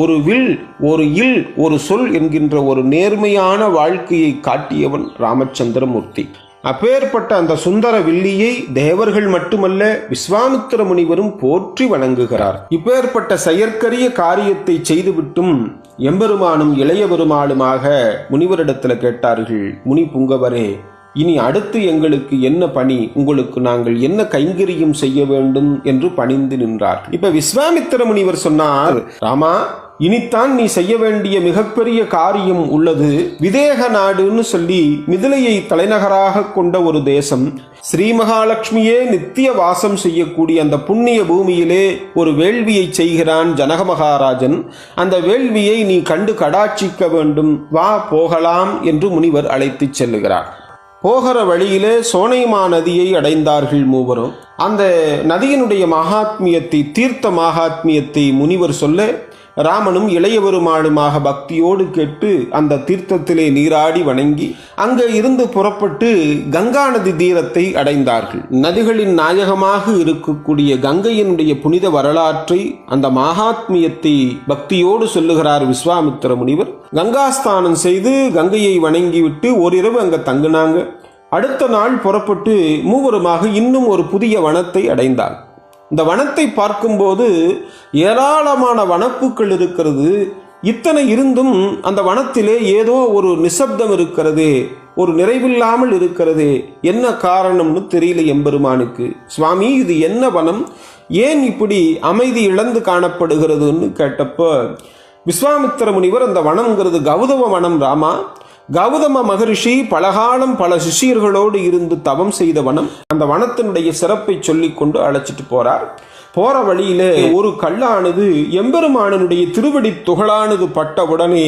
ஒரு வில் ஒரு இல் ஒரு சொல் என்கின்ற ஒரு நேர்மையான வாழ்க்கையை காட்டியவன் ராமச்சந்திரமூர்த்தி. அப்பேற்பட்ட அந்த சுந்தர வில்லியை தேவர்கள் மட்டுமல்ல விஸ்வாமித்திர முனிவரும் போற்றி வணங்குகிறார். இப்பேற்பட்ட செயற்கரிய காரியத்தை செய்துவிட்டும் எம்பெருமானும் இளைய பெருமாளுமாக முனிவரிடத்தில் கேட்டார்கள் முனி புங்கவரே இனி அடுத்து எங்களுக்கு என்ன பணி? உங்களுக்கு நாங்கள் என்ன கைங்கரியம் செய்ய வேண்டும்? என்று பணிந்து நின்றார் இப்ப விஸ்வாமித்திர முனிவர் சொன்னார் ராமா இனித்தான் நீ செய்ய வேண்டிய மிகப்பெரிய காரியம் உள்ளது. விதேக நாடுன்னு சொல்லி மிதிலையை தலைநகராக கொண்ட ஒரு தேசம். ஸ்ரீ மகாலட்சுமியே நித்திய வாசம் செய்யக்கூடிய அந்த புண்ணிய பூமியிலே ஒரு வேள்வியை செய்கிறான் ஜனக மகாராஜன். அந்த வேள்வியை நீ கண்டு கடாட்சிக்க வேண்டும். வா போகலாம் என்று முனிவர் அழைத்துச் செல்லுகிறார். போகிற வழியிலே சோனைமா நதியை அடைந்தார்கள் மூவரும். அந்த நதியினுடைய மகாத்மியத்தை தீர்த்த மகாத்மியத்தை முனிவர் சொல்ல ராமனும் இளையவருமானுமாக பக்தியோடு கேட்டு அந்த தீர்த்தத்திலே நீராடி வணங்கி அங்கே இருந்து புறப்பட்டு கங்கா நதி தீரத்தை அடைந்தார்கள். நதிகளின் நாயகமாக இருக்கக்கூடிய கங்கையினுடைய புனித வரலாற்றை அந்த மகாத்மியத்தை பக்தியோடு சொல்லுகிறார் விஸ்வாமித்திர முனிவர். கங்காஸ்தானம் செய்து கங்கையை வணங்கிவிட்டு ஓரிரவு அங்கே தங்கினாங்க. அடுத்த நாள் புறப்பட்டு மூவருமாக இன்னும் ஒரு புதிய வனத்தை அடைந்தார். இந்த வனத்தை பார்க்கும்போது ஏராளமான வனப்புக்கள் இருக்கிறது. இத்தனை இருந்தும் அந்த வனத்திலே ஏதோ ஒரு நிசப்தம் இருக்கிறது ஒரு நிறைவில்லாமல் இருக்கிறது. என்ன காரணம்னு தெரியல எம்பெருமானுக்கு. சுவாமி இது என்ன வனம்? ஏன் இப்படி அமைதி இழந்து காணப்படுகிறதுன்னு கேட்டப்போ விஸ்வாமித்திர முனிவர் அந்த வனம்ங்கிறது கௌதம வனம் ராமா. கௌதம மகரிஷி பலகாலம் பல சிஷியர்களோடு இருந்து தவம் செய்த வனம் அந்த வனத்தினுடைய சிறப்பை சொல்லிக் கொண்டு அழைச்சிட்டு போறார். போற வழியில ஒரு கல்லானது எம்பெருமானனுடைய திருவடி துகளானது பட்டவுடனே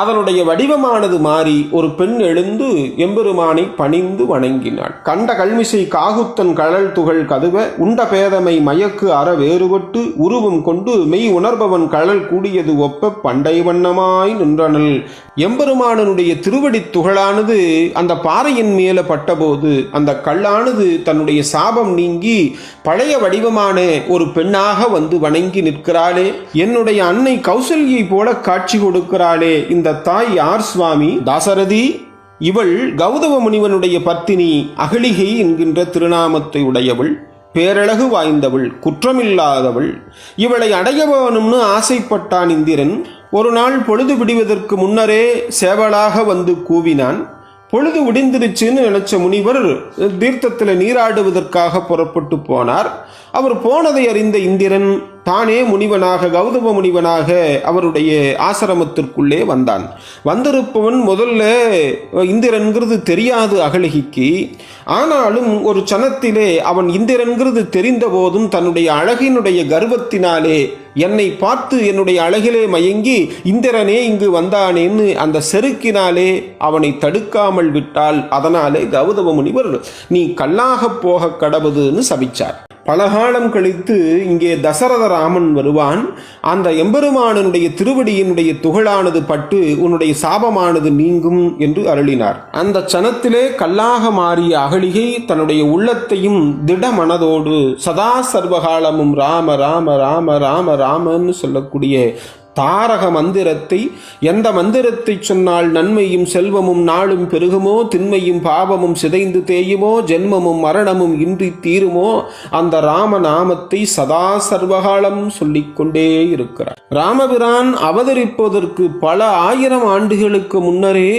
அதனுடைய வடிவமானது மாறி ஒரு பெண் எழுந்து எம்பெருமானை பணிந்து வணங்கினாள். கண்ட கல்மிசை காகுத்தன் கழல் துகள் கதுவ உண்ட பேதமை மயக்கு அற வேறுபட்டு உருவம் கொண்டு மெய் உணர்பவன் கழல் கூடியது ஒப்ப பண்டை வண்ணமாய் நின்றனல் எம்பெருமானனுடைய திருவடி துகளானது அந்த பாறையின் மேல பட்டபோது அந்த கல்லானது தன்னுடைய சாபம் நீங்கி பழைய வடிவமான ஒரு பெண்ணாக வந்து வணங்கி நிற்கிறாளே. என்னுடைய அன்னை கௌசல்யை போல காட்சி கொடுக்கிறாளே. இந்த தாய் யார் சுவாமி? தாசரதி இவள் கௌதம முனிவனுடைய பத்தினி அகலிகை என்கின்ற திருநாமத்தை உடையவள் பேரழகு வாய்ந்தவள் குற்றமில்லாதவள். இவளை அடையபவனும்னு ஆசைப்பட்டான் இந்திரன். ஒரு நாள் பொழுது விடுவதற்கு முன்னரே சேவலாக வந்து கூவினான். பொழுது விடிந்திருச்சுன்னு நினைச்ச முனிவர் தீர்த்தத்தில் நீராடுவதற்காக புறப்பட்டு போனார். அவர் போனதை அறிந்த இந்திரன் தானே முனிவனாக கௌதம முனிவனாக அவருடைய ஆசிரமத்திற்குள்ளே வந்தான். வந்திருப்பவன் முதல்ல இந்திரன்கிறது தெரியாது அகலகிக்கு ஆனாலும் ஒரு சனத்திலே அவன் இந்திரன்கிறது தெரிந்த போதும் தன்னுடைய அழகினுடைய கர்வத்தினாலே என்னை பார்த்து என்னுடைய அழகிலே மயங்கி இந்திரனே இங்கு வந்தானேன்னு அந்த செருக்கினாலே அவனை தடுக்காமல் விட்டால் அதனாலே கௌதம முனிவர் நீ கல்லாக போக கடவுதுன்னு சபிச்சார். பலகாலம் கழித்து இங்கே தசரத ராமன் வருவான். அந்த எம்பெருமானனுடைய திருவடியினுடைய துகளானது பட்டு உன்னுடைய சாபமானது நீங்கும் என்று அருளினார். அந்த சனத்திலே கல்லாக மாறிய அகலிகை தன்னுடைய உள்ளத்தையும் திட மனதோடு சதா சர்வகாலமும் ராம ராம ராம ராம ராமன்னு சொல்லக்கூடிய தாரக மந்திரத்தை எந்த மந்திரத்தை சொன்னால் நன்மையும் செல்வமும் நாளும் பெருகுமோ திண்மையும் பாவமும் சிதைந்து தேயுமோ ஜென்மமும் மரணமும் இன்றி தீருமோ அந்த ராம நாமத்தை சதா சர்வகாலம் சொல்லிக்கொண்டே இருக்கிறார். ராமபிரான் அவதரிப்பதற்கு பல ஆயிரம் ஆண்டுகளுக்கு முன்னரே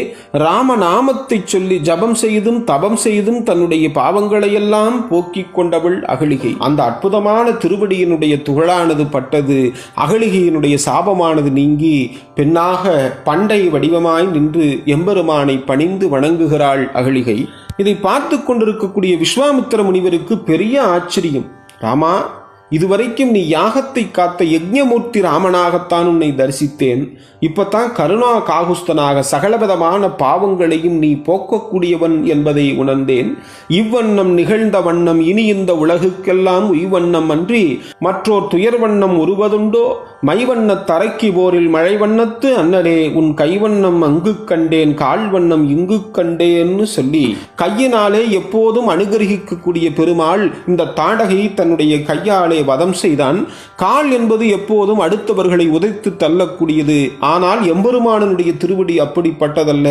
ராம நாமத்தை சொல்லி ஜபம் செய்தும் தபம் செய்தும் தன்னுடைய பாவங்களையெல்லாம் போக்கிக் கொண்டவள் அகலிகை. அந்த அற்புதமான திருவடியினுடைய துகளானது பட்டது அகலிகையினுடைய சாபமான பாவமானது நீங்கி பெண்ணாக பண்டை வடிவமாய் நின்று எம்பெருமானை பணிந்து வணங்குகிறாள் அகலிகை இதை பார்த்து கொண்டிருக்கக்கூடிய விஸ்வாமித்திர முனிவருக்கு பெரிய ஆச்சரியம். ராமா இதுவரைக்கும் நீ யாகத்தை காத்த யஜ்ஞமூர்த்தி ராமனாகத்தான் உன்னை தரிசித்தேன். இப்பத்தான் கருணா காகுஸ்தனாக சகலவிதமான பாவங்களையும் நீ போக்கக்கூடியவன் என்பதை உணர்ந்தேன். இவ்வண்ணம் நிகழ்ந்த வண்ணம் இனி இந்த உலகுக்கெல்லாம் உய்வண்ணம் அன்றி மற்றோர் துயர் வண்ணம் உருவதுண்டோ? மைவண்ண தரைக்கு போரில் மழை வண்ணத்து அண்ணனே உன் கைவண்ணம் அங்கு கண்டேன் கால் வண்ணம் இங்கு கண்டேன்னு சொல்லி கையினாலே எப்போதும் அனுகிரகிக்கக்கூடிய பெருமாள் இந்த தாடகை தன்னுடைய கையாலே அவனை வதம் செய்தான். கால் என்பது எப்போதும் அடுத்தவர்களை உதைத்து தள்ளக்கூடியது. ஆனால் எம்பெருமானனுடைய திருவடி அப்படிப்பட்டதல்ல.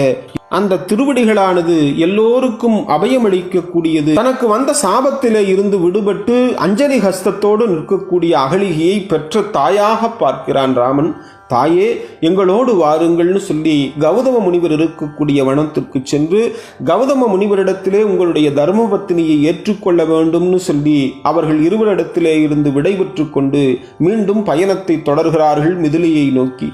அந்த திருவடிகளானது எல்லோருக்கும் அபயமளிக்கக்கூடியது. தனக்கு வந்த சாபத்திலே இருந்து விடுபட்டு அஞ்சலி ஹஸ்தத்தோடு நிற்கக்கூடிய அகலிகையை பெற்ற தாயாக பார்க்கிறான் ராமன். தாயே எங்களோடு வாருங்கள்னு சொல்லி கௌதம முனிவர் இருக்கக்கூடிய வனத்திற்கு சென்று கௌதம முனிவரிடத்திலே உங்களுடைய தர்மபத்தினியை ஏற்றுக்கொள்ள வேண்டும்னு சொல்லி அவர்கள் இருவரிடத்திலே இருந்து விடைபெற்று கொண்டு மீண்டும் பயணத்தை தொடர்கிறார்கள் மிதிலியை நோக்கி.